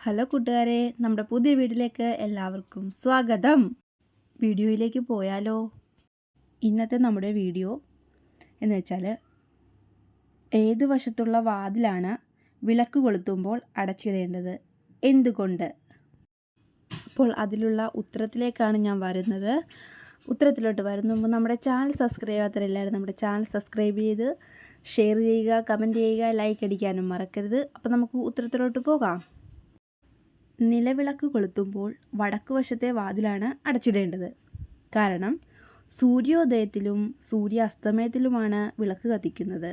Hello കൂട്ടുകാരെ നമ്മുടെ പുതിയ വീട്ടിലേക്ക് എല്ലാവർക്കും സ്വാഗതം. വീഡിയോയിലേക്ക് പോയാലോ? ഇന്നത്തെ നമ്മുടെ വീഡിയോ എന്ന് വെച്ചാൽ ഏത് വശത്തുള്ള വാതിലാണ് വിളക്ക് കൊളുത്തുമ്പോൾ അടച്ചിടേണ്ടത്? എന്തുകൊണ്ട്? അപ്പോൾ അതിലുള്ള ഉത്തരത്തിലേക്കാണ് ഞാൻ വരുന്നത്. ഉത്തരത്തിലോട്ട് വരുന്ന മുമ്പ് നമ്മുടെ ചാനൽ സബ്സ്ക്രൈബ് ചെയ്യാത്തവരെല്ലാവരും നമ്മുടെ ചാനൽ സബ്സ്ക്രൈബ് ചെയ്ത് ഷെയർ ചെയ്യുക കമന്റ് ചെയ്യുക ലൈക്ക് അടിക്കാനും മറക്കരുത്. അപ്പോൾ നമുക്ക് ഉത്തരത്തിലോട്ട് പോകാം. നിലവിളക്ക് കൊളുത്തുമ്പോൾ വടക്ക് വശത്തെ വാതിലാണ് അടച്ചിടേണ്ടത്. കാരണം സൂര്യോദയത്തിലും സൂര്യാസ്തമയത്തിലുമാണ് വിളക്ക് കത്തിക്കുന്നത്.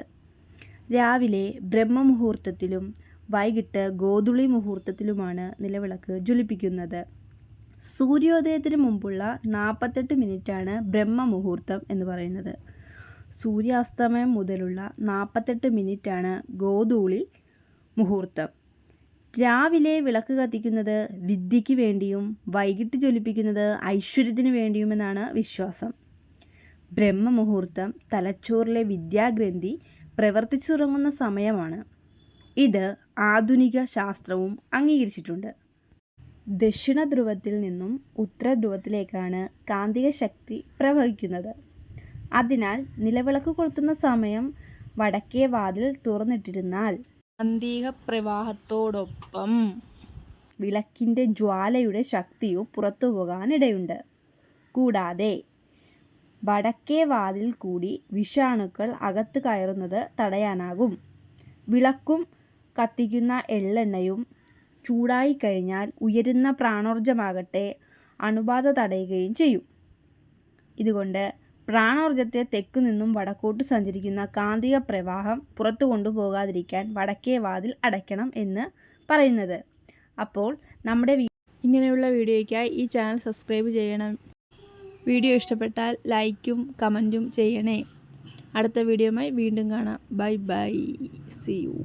രാവിലെ ബ്രഹ്മമുഹൂർത്തത്തിലും വൈകിട്ട് ഗോധുളി മുഹൂർത്തത്തിലുമാണ് നിലവിളക്ക് ജ്വലിപ്പിക്കുന്നത്. സൂര്യോദയത്തിന് മുമ്പുള്ള നാൽപ്പത്തെട്ട് മിനിറ്റാണ് ബ്രഹ്മമുഹൂർത്തം എന്ന് പറയുന്നത്. സൂര്യാസ്തമയം മുതലുള്ള നാൽപ്പത്തെട്ട് മിനിറ്റാണ് ഗോധൂളി മുഹൂർത്തം. രാവിലെ വിളക്ക് കത്തിക്കുന്നത് വിദ്യയ്ക്ക് വേണ്ടിയും വൈകിട്ട് ജ്വലിപ്പിക്കുന്നത് ഐശ്വര്യത്തിന് വേണ്ടിയുമെന്നാണ് വിശ്വാസം. ബ്രഹ്മമുഹൂർത്തം തലച്ചോറിലെ വിദ്യാഗ്രന്ഥി പ്രവർത്തിച്ചു തുടങ്ങുന്ന സമയമാണ്. ഇത് ആധുനിക ശാസ്ത്രവും അംഗീകരിച്ചിട്ടുണ്ട്. ദക്ഷിണ ധ്രുവത്തിൽ നിന്നും ഉത്തര ധ്രുവത്തിലേക്കാണ് കാന്തിക ശക്തി പ്രവഹിക്കുന്നത്. അതിനാൽ നിലവിളക്ക് കൊളുത്തുന്ന സമയം വടക്കേ വാതിൽ തുറന്നിട്ടിരുന്നാൽ കാന്തിക പ്രവാഹത്തോടൊപ്പം വിളക്കിന്റെ ജ്വാലയുടെ ശക്തിയും പുറത്തു പോകാനിടയുണ്ട് കൂടാതെ വടക്കേ വാതിൽ കൂടി വിഷാണുക്കൾ അകത്ത് കയറുന്നത് തടയാനാകും. വിളക്കും കത്തിക്കുന്ന എള്ളെണ്ണയും ചൂടായി കഴിഞ്ഞാൽ ഉയരുന്ന പ്രാണോർജമാകട്ടെ അണുബാധ തടയുകയും ചെയ്യും. ഇതുകൊണ്ട് പ്രാണോർജത്തെ തെക്കു നിന്നും വടക്കോട്ട് സഞ്ചരിക്കുന്ന കാന്തിക പ്രവാഹം പുറത്തു കൊണ്ടുപോകാതിരിക്കാൻ വടക്കേ വാതിൽ അടയ്ക്കണം എന്ന് പറയുന്നത്. അപ്പോൾ നമ്മുടെ ഇങ്ങനെയുള്ള വീഡിയോയ്ക്കായി ഈ ചാനൽ സബ്സ്ക്രൈബ് ചെയ്യണം. വീഡിയോ ഇഷ്ടപ്പെട്ടാൽ ലൈക്കും കമന്റും ചെയ്യണേ. അടുത്ത വീഡിയോയുമായി വീണ്ടും കാണാം. Bye bye. C U